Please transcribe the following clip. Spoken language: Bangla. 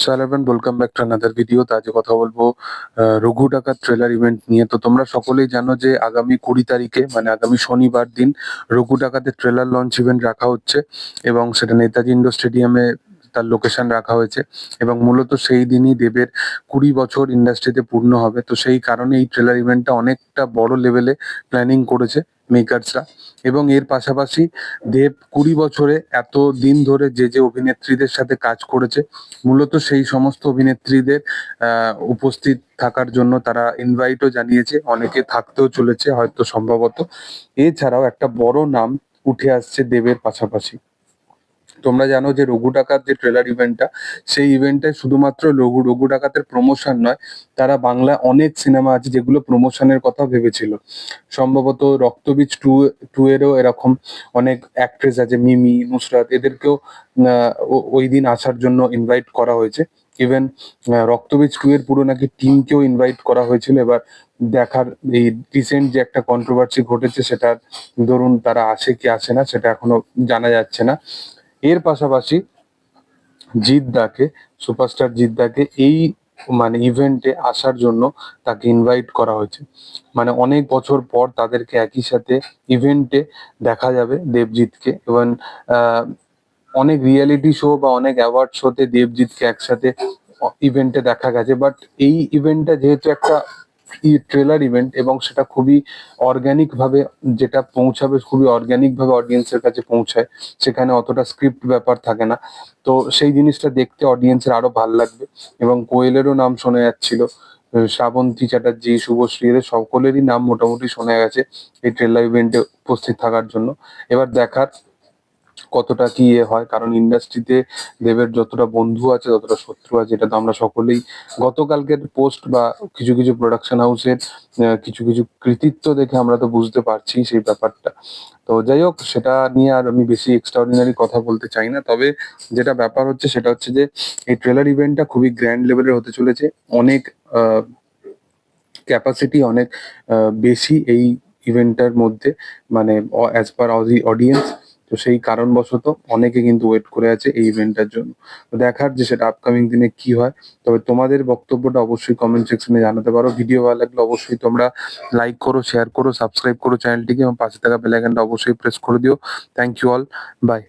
So eleven welcome back to another video তো আজকে কথা বলব রঘু ডাকাত ট্রেলার ইভেন্ট নিয়ে। তো তোমরা সকলেই জানো যে আগামী কুড়ি তারিখে মানে আগামী শনিবার দিন রঘু ডাকাতের ট্রেলার লঞ্চ ইভেন্ট রাখা হচ্ছে এবং সেটা নেতাজি ইন্ডোর স্টেডিয়ামে তার লোকেশন রাখা হয়েছে এবং মূলত সেই দিনই দেবের কুড়ি বছর ইন্ডাস্ট্রিতে পূর্ণ হবে। তো সেই কারণে এই ট্রেলার ইভেন্টটা অনেকটা বড় লেভেলে প্ল্যানিং করেছে। মেকার্সরা এবং এর পাশাপাশি দেব কুড়ি বছরে এত দিন ধরে যে যে অভিনেত্রীদের সাথে কাজ করেছে, মূলত সেই সমস্ত অভিনেত্রীদের উপস্থিত থাকার জন্য তারা ইনভাইটও জানিয়েছে, অনেকে থাকতেও চলেছে হয়তো সম্ভবত। এছাড়াও একটা বড় নাম উঠে আসছে দেবের পাশাপাশি। তোমরা জানো যে রঘু ডাকাত যে ট্রেলার ইভেন্টটা সেই ইভেন্টে শুধুমাত্র রঘু রঘু ডাকাতের প্রমোশন নয়, তারা বাংলা অনেক সিনেমা আছে যেগুলো প্রমোশনের কথা ভেবেছিল। সম্ভবত রক্তবীজ টু টু এরও এরকম অনেক অ্যাক্ট্রেস আছে, মিমি, নুসরাত, এদেরকেও ওই দিন আসার জন্য ইনভাইট করা হয়েছে। ইভেন রক্তবীজ টু এর পুরো নাকি টিমকেও ইনভাইট করা হয়েছিল। এবার দেখার এই রিসেন্ট যে একটা কন্ট্রোভার্সি ঘটেছে, সেটার ধরুন তারা আসে কি আসে না, সেটা এখনও জানা যাচ্ছে না। এর পাশাপাশি জিদ্দাকে সুপারস্টার জিদ্দাকে এই মানে ইভেন্টে আসার জন্য তাকে ইনভাইট করা হয়েছে। মানে অনেক বছর পর তাদেরকে একই সাথে ইভেন্টে দেখা যাবে দেবজিৎকে। এবং অনেক রিয়েলিটি শো বা অনেক অ্যাওয়ার্ড শোতে দেবজিৎকে একসাথে ইভেন্টে দেখা গেছে। বাট এই ইভেন্টটা যেহেতু একটা ট্রেলার ইভেন্ট এবং সেটা খুবই অর্গ্যানিক ভাবে যেটা পৌঁছাবে, খুবই অর্গ্যানিক ভাবে অডিয়েন্সের কাছে পৌঁছায়, সেখানে অতটা স্ক্রিপ্ট ব্যাপার থাকে না। তো সেই জিনিসটা দেখতে অডিয়েন্সের আরও ভালো লাগবে এবং কোয়েলেরও নাম শোনা যাচ্ছিল, শ্রাবন্তী চ্যাটার্জি, শুভশ্রী, এদের সকলেরই নাম মোটামুটি শোনা গেছে এই ট্রেলার ইভেন্টে উপস্থিত থাকার জন্য। এবার দেখার কতটা কি ইয়ে হয়? কারণ ইন্ডাস্ট্রিতে দেবের যতটা বন্ধু আছে, ততটা শত্রু আছে, এটা তো আমরা সকলেই গতকালকের পোস্ট বা কিছু কিছু প্রোডাকশন হাউসের কিছু কিছু কৃতিত্ব দেখে আমরা তো বুঝতে পারছি সেই ব্যাপারটা। তো যাই হোক, সেটা নিয়ে আর আমি বেশি এক্সট্রাঅর্ডিনারি কথা বলতে চাই না। তবে যেটা ব্যাপার হচ্ছে, সেটা হচ্ছে যে এই ট্রেলার ইভেন্টটা খুবই গ্র্যান্ড লেভেলের হতে চলেছে। অনেক ক্যাপাসিটি অনেক বেশি এই ইভেন্টটার মধ্যে। মানে অ্যাজ পার অডিয়েন্স তো সেই কারণবশত অনেকে কিন্তু ওয়েট করে আছে এই ইভেন্টটার জন্য। তো দেখার যে সেটা আপকামিং দিনে কি হয়, তবে তোমাদের বক্তব্যটা অবশ্যই কমেন্ট সেকশনে জানাতে পারো। ভিডিও ভালো লাগলে অবশ্যই তোমরা লাইক করো শেয়ার করো সাবস্ক্রাইব করো চ্যানেলটিকে এবং পাশে থাকা বেলাইকানটা অবশ্যই প্রেস করে দিও। Thank you all by